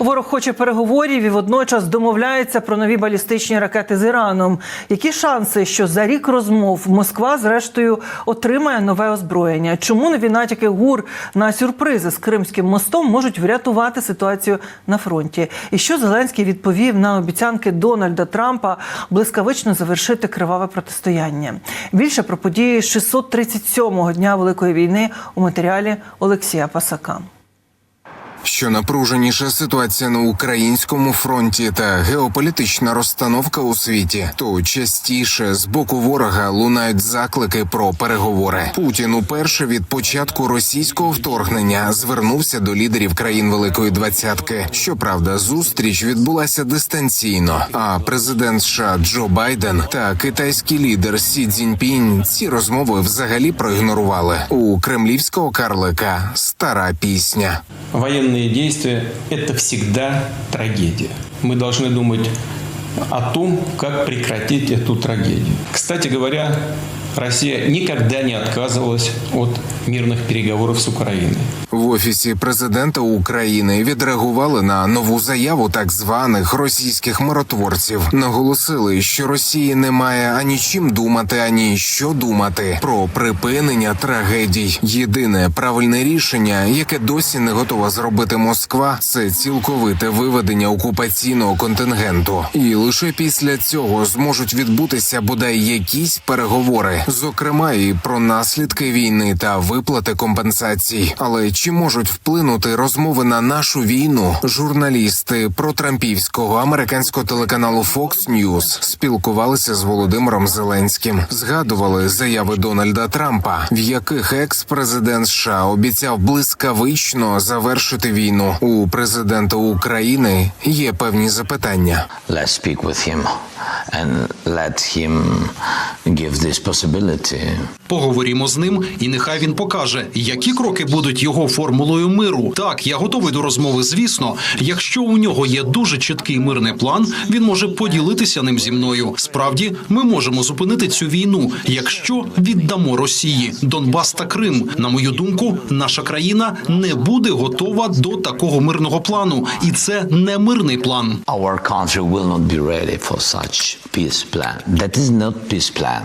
Ворог хоче переговорів і водночас домовляється про нові балістичні ракети з Іраном. Які шанси, що за рік розмов Москва зрештою отримає нове озброєння? Чому нові натяки ГУР на сюрпризи з Кримським мостом можуть врятувати ситуацію на фронті? І що Зеленський відповів на обіцянки Дональда Трампа блискавично завершити криваве протистояння? Більше про події 637-го дня Великої війни у матеріалі Олексія Пасака. Що напруженіша ситуація на українському фронті та геополітична розстановка у світі, то частіше з боку ворога лунають заклики про переговори. Путін уперше від початку російського вторгнення звернувся до лідерів країн Великої Двадцятки. Щоправда, зустріч відбулася дистанційно. А президент США Джо Байден та китайський лідер Сі Цзіньпінь ці розмови взагалі проігнорували. У кремлівського карлика стара пісня Военные действия – это всегда трагедия. Мы должны думать о том, как прекратить эту трагедию. Кстати говоря, Россия никогда не отказывалась от мирных переговоров с Украиной. В офісі президента України відреагували на нову заяву так званих російських миротворців. Наголосили, що Росії немає ані чим думати, ані що думати про припинення трагедій. Єдине правильне рішення, яке досі не готова зробити Москва, це цілковите виведення окупаційного контингенту. І лише після цього зможуть відбутися бодай якісь переговори, зокрема і про наслідки війни та виплати компенсацій. Але чи можуть вплинути розмови на нашу війну? Журналісти протрампівського американського телеканалу Fox News спілкувалися з Володимиром Зеленським, згадували заяви Дональда Трампа, в яких екс-президент США обіцяв блискавично завершити війну. У президента України є певні запитання. let's speak with him and let him give this possibility. Поговоримо з ним, і нехай він покаже, які кроки будуть його формулою миру. Так, я готовий до розмови. Звісно, якщо у нього є дуже чіткий мирний план, він може поділитися ним зі мною. Справді, ми можемо зупинити цю війну, якщо віддамо Росії Донбас та Крим. На мою думку, наша країна не буде готова до такого мирного плану, і це не мирний план. Our country will not be ready for such peace plan. That is not peace plan.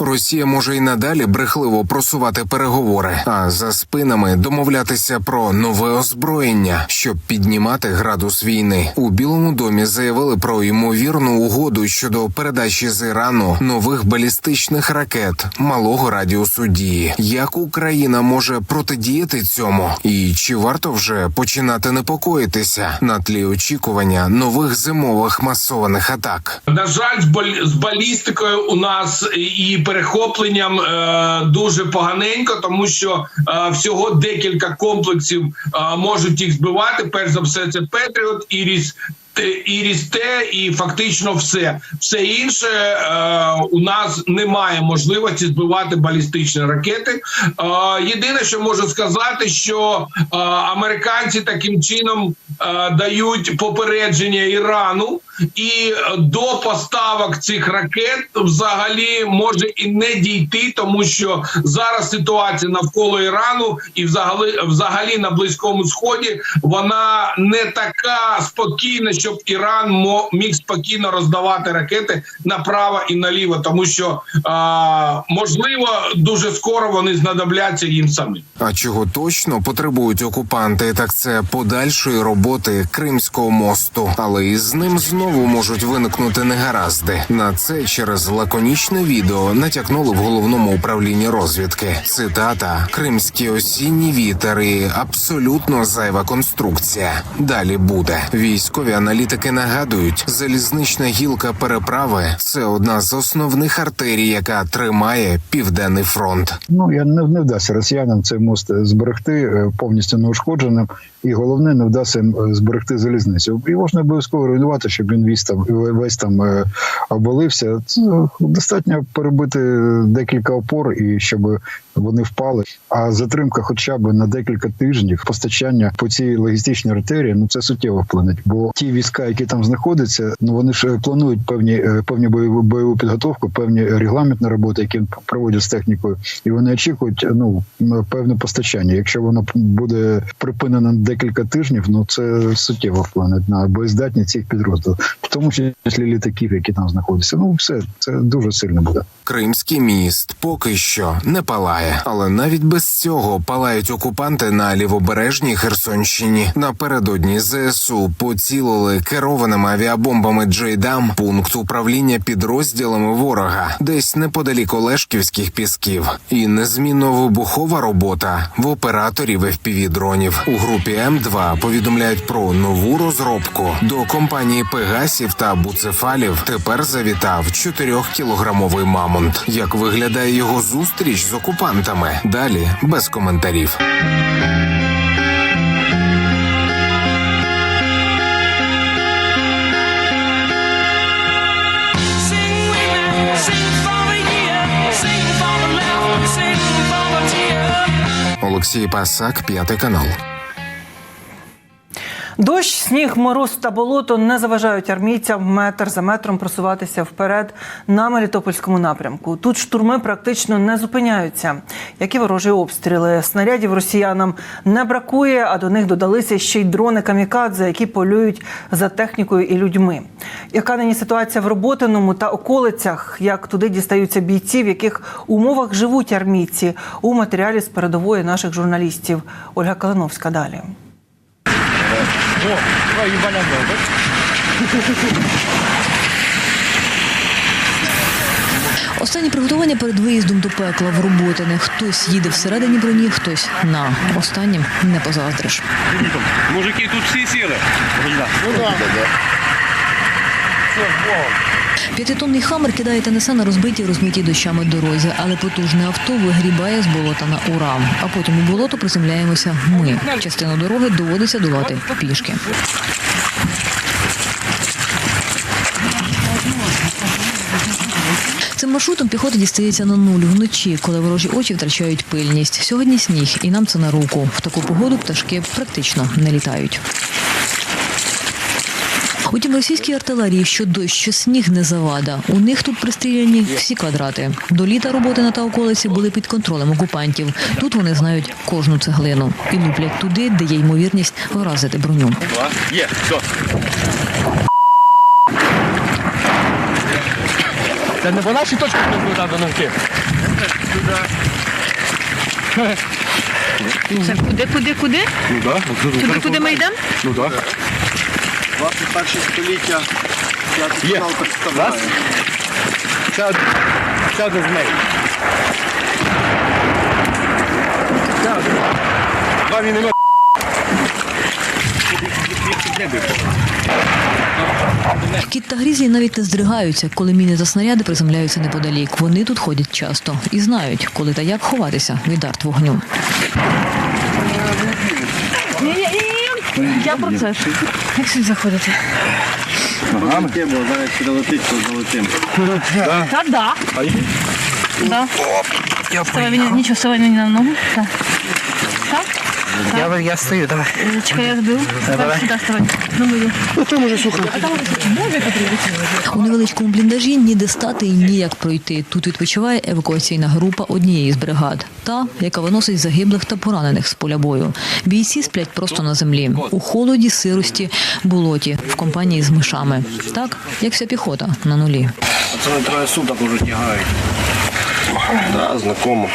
Росія може і надалі брехливо просувати переговори, а за спинами домовлятися про нове озброєння, щоб піднімати градус війни. У Білому домі заявили про ймовірну угоду щодо передачі з Ірану нових балістичних ракет малого радіусу дії. Як Україна може протидіяти цьому, і чи варто вже починати непокоїтися на тлі очікування нових зимових масованих атак? На жаль, з балістикою у нас і перехопленням е, дуже поганенько, тому що е, всього декілька комплексів е, можуть їх збивати. Перш за все, це Петріот, Іріс. Іріс Т і фактично все. Все інше е, у нас немає можливості збивати балістичні ракети. Е, єдине, що можу сказати, що е, американці таким чином дають попередження Ірану, і е, до поставок цих ракет взагалі може і не дійти, тому що зараз ситуація навколо Ірану і взагалі, взагалі на близькому сході вона не така спокійна, щоб Іран міг спокійно роздавати ракети направо і наліво, тому що а, можливо дуже скоро вони знадобляться їм самим. А чого точно потребують окупанти, так це подальшої роботи Кримського мосту, але і з ним знову можуть виникнути негаразди. На це через лаконічне відео натякнули в головному управлінні розвідки. Цитата: Кримський осінній вітер і абсолютно зайва конструкція. Далі буде. Військові аналітики нагадують, залізнична гілка переправи це одна з основних артерій, яка тримає південний фронт. Ну я не, не вдасться росіянам цей мост зберегти е, повністю неушкодженим, і головне не вдасться їм е, зберегти залізницю. Його ж не обов'язково руйнувати, щоб він весь там весь там е, обвалився. Достатньо перебити декілька опор і щоб вони впали. А затримка, хоча б на декілька тижнів постачання по цій логістичній артерії, ну це суттєво вплине. Бо ті війська, які там знаходяться, ну вони ж е, планують певні е, певні бойову бойову підготовку, певні регламентні роботи, які проводять з технікою, і вони очікують ну певне постачання. Якщо воно буде припинено декілька тижнів, ну це суттєво вплине на боєздатність цих підрозділів, в тому числі літаків, які там знаходяться. Ну все це дуже сильно буде. Кримський міст поки що не палає, але навіть без цього палають окупанти на лівобережній Херсонщині. Напередодні ЗСУ поцілили керованими авіабомбами Джейдам пункт управління підрозділами ворога, десь неподалік Олешківських пісків, і незмінно вибухова робота в операторів fpv дронів у групі М2 повідомляють про нову розробку до компанії Пегасів та Буцефалів. Тепер завітав 4-кілограмовий мамонт. Як виглядає його зустріч з окупантами? Далі без коментарів. Олексій Пасак, п'ятий канал. Дощ, сніг, мороз та болото не заважають армійцям метр за метром просуватися вперед на Мелітопольському напрямку. Тут штурми практично не зупиняються, як і ворожі обстріли. Снарядів росіянам не бракує, а до них додалися ще й дрони камікадзе, які полюють за технікою і людьми. Яка нині ситуація в роботиному та околицях? Як туди дістаються бійці, в яких умовах живуть армійці у матеріалі з передової наших журналістів? Ольга Калиновська далі. Останні приготування перед виїздом до пекла в Роботине. Хтось їде всередині броні, хтось на останнім не позаздриш. Мужики, тут всі сіли. П'ятитонний хамер кидає та несе на розбитій розмитій дощами дорозі, але потужне авто вигрібає з болота на ура. А потім у болото приземляємося ми. Частину дороги доводиться долати пішки. Цим маршрутом піхота дістається на нуль вночі, коли ворожі очі втрачають пильність. Сьогодні сніг, і нам це на руку. В таку погоду пташки практично не літають. Утім, російській артилерії, що дощ, що сніг не завада. У них тут пристріляні всі квадрати. До літа роботи на та околиці були під контролем окупантів. Тут вони знають кожну цеглину і луплять туди, де є ймовірність вразити броню. Є, все. Це не по нашій точці там до ногти. Це куди, куди, куди? Ну так. Туди, куди ми йдемо? Ну так. 21 століття п'ятий канал представляє. Це, це один з неї. Два міномет. Кіт та грізлі навіть не здригаються, коли міни та снаряди приземляються неподалік. Вони тут ходять часто і знають, коли та як ховатися від арт вогню. Я про це. Як сюди заходити? Тема, зараз прилетить, то залетим. Та да. Да. Вставай мені, нічого, вставай мені на ногу. Так. Так? Я, я стою, давай. Чекай, я збив. Давай сюди вставай. Ну, мою. У невеличкому бліндажі ніде стати і ніяк пройти. Тут відпочиває евакуаційна група однієї з бригад, та яка виносить загиблих та поранених з поля бою. Бійці сплять просто на землі у холоді, сирості, болоті в компанії з мишами, так як вся піхота на нулі. Це не троє суток уже тягають. Да, знакомо.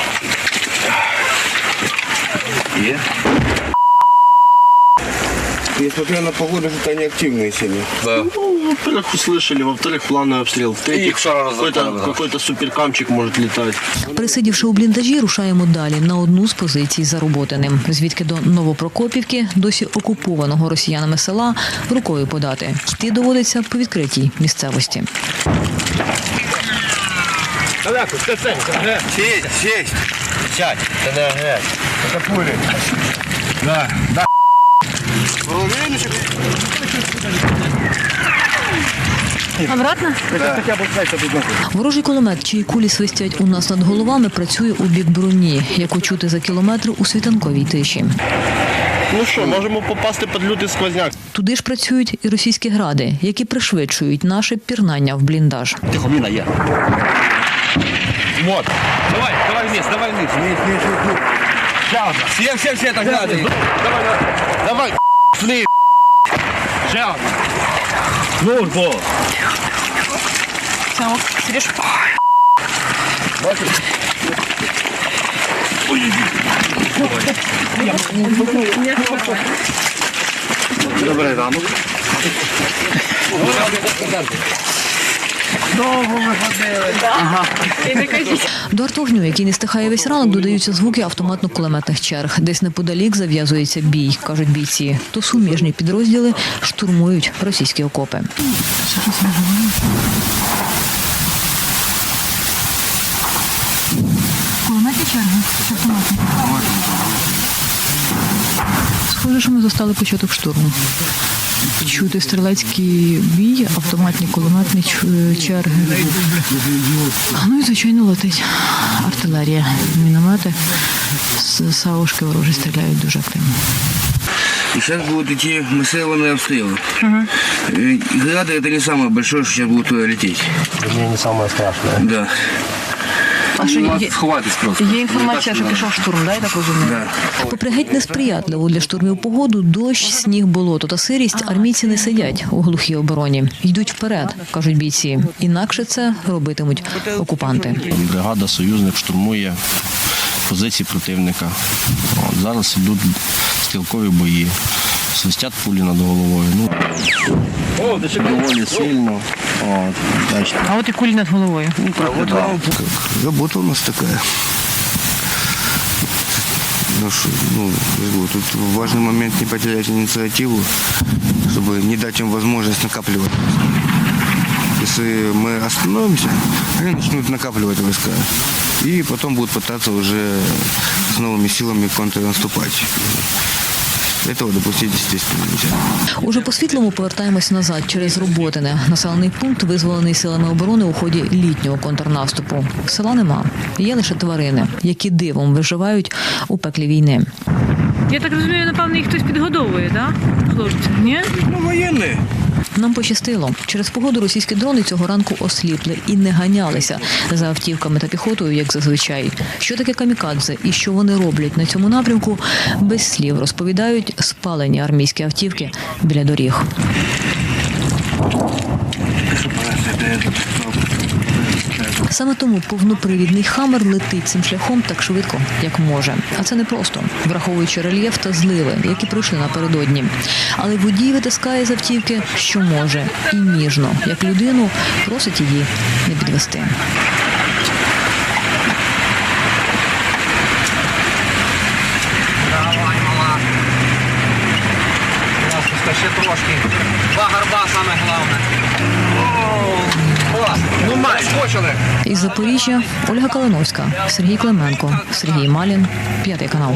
Є. Несмотря на погоду, что они активные сегодня. Да. Ну, во-первых, услышали, во-вторых, плановый обстрел. В-третьих, какой-то, какой-то суперкамчик может летать. Присидівши у бліндажі, рушаємо далі на одну з позицій за Роботиним, звідки до Новопрокопівки, досі окупованого росіянами села, рукою подати. Йти доводиться по відкритій місцевості. Сесть, сесть. Сядь. Это не огонь. Это пули. Да, да. Половиночек. Обратно? Хотя бы знаете, тут нахуй. Ворожий кулемет, чиї кулі свистять у нас над головами, працює у бік броні, яку чути за кілометр у світанковій тиші. Ну що, можемо попасти під лютий сквозняк. Туди ж працюють і російські гради, які пришвидшують наше пірнання в бліндаж. Тихо, міна є. Вот. Давай, давай вниз, давай вниз. Вниз, вниз, вниз. Одна. Все, все, все, так надо. Давай, давай. Давай, вниз. Одна. Ну, бо. Сереж, Добрий ранок. До артвогню, який не стихає весь ранок, додаються звуки автоматно-кулеметних черг. Десь неподалік зав'язується бій, кажуть бійці. То суміжні підрозділи штурмують російські окопи. Кулеметні черги? Автоматні. Схоже, що ми застали початок штурму Чути стрілецький бій, автоматні кулеметні ч- черги. Ну і звичайно летить артилерія, міномети. З саушки ворожі стріляють дуже активно. И сейчас будут идти массированные обстрелы. Э, Грады это не самое большое, что сейчас будут туда лететь. Мені не саме страшне. Да. А що є, Схватись просто. є інформація, що пішов штурм, да, я так розумію? Да. Попри геть несприятливу для штурмів погоду, дощ, сніг, болото та сирість, армійці не сидять у глухій обороні. Йдуть вперед, кажуть бійці. Інакше це робитимуть окупанти. Бригада союзник штурмує позиції противника. От, зараз йдуть стрілкові бої. Свистять пулі над головою. Ну, доволі сильно. От, бачите. а от і кулі над головою. Работа у нас такая. Ну, что, ну, говорю, тут важный момент не потерять инициативу, чтобы не дать им возможность накапливать. Если мы остановимся, они начнут накапливать войска. И потом будут пытаться уже с новыми силами контрнаступать. Этого допустить, естественно, нельзя. Уже по світлому повертаємось назад через Роботине. Населений пункт визволений силами оборони у ході літнього контрнаступу. Села нема. Є лише тварини, які дивом виживають у пеклі війни. Я так розумію, напевно, їх хтось підгодовує, так? Хлопці, ні? Ну, военные. Нам пощастило. Через погоду російські дрони цього ранку осліпли і не ганялися за автівками та піхотою, як зазвичай. Що таке камікадзе і що вони роблять на цьому напрямку, без слів розповідають спалені армійські автівки біля доріг. Саме тому повнопривідний хамер летить цим шляхом так швидко, як може. А це не просто, враховуючи рельєф та зливи, які пройшли напередодні. Але водій витискає з автівки, що може, і ніжно, як людину, просить її не підвести. Ще трошки. Два гарба саме головне. Ну, скочили. Із Запоріжжя Ольга Калиновська, Сергій Клименко, Сергій Малін, п'ятий канал.